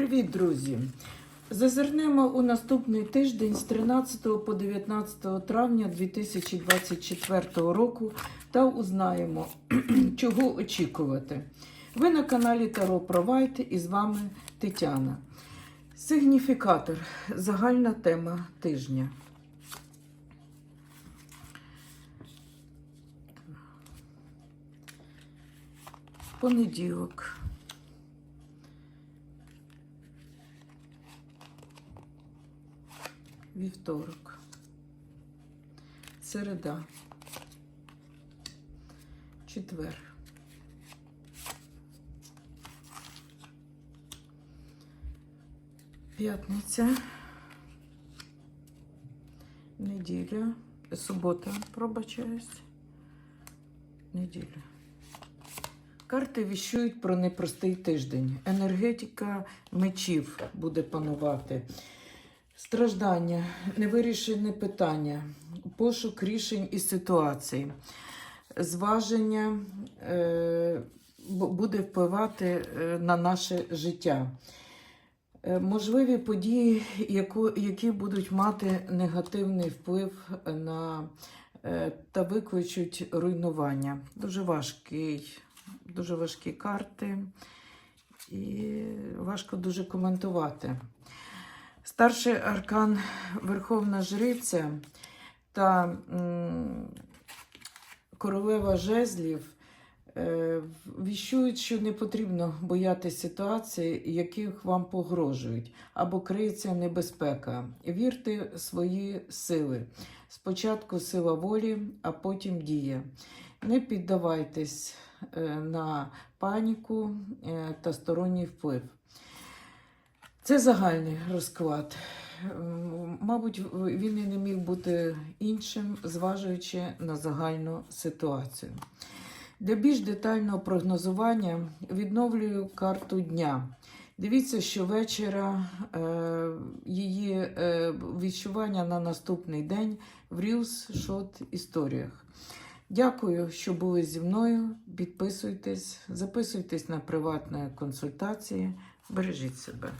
Привіт, друзі! Зазирнемо у наступний тиждень з 13 по 19 травня 2024 року та узнаємо, чого очікувати. Ви на каналі Таро Провайт і з вами Тетяна. Сигніфікатор. Загальна тема тижня. Понеділок. Вівторок. Середа. Четвер. П'ятниця. Неділя. Субота, пробачаюсь. Неділя. Карти віщують про непростий тиждень. Енергетика мечів буде панувати. Страждання, невирішене питання, пошук рішень і ситуацій, зваження е, буде впливати е, на наше життя. Е, Можливі події, які будуть мати негативний вплив на е, та викличуть руйнування. Дуже важкий, дуже важкі карти, і важко дуже коментувати. Старший аркан Верховна Жриця та королева жезлів е, віщують, що не потрібно боятися ситуацій, яких вам погрожують, або криється небезпека. Вірте в свої сили. Спочатку сила волі, а потім дія. Не піддавайтесь е, на паніку е, та сторонній вплив. Це загальний розклад. Мабуть, він і не міг бути іншим, зважуючи на загальну ситуацію. Для більш детального прогнозування відновлюю карту дня. Дивіться, що вечора е, її е, відчування на наступний день в Reels Shot історіях. Дякую, що були зі мною. Підписуйтесь, записуйтесь на приватні консультації. Бережіть себе.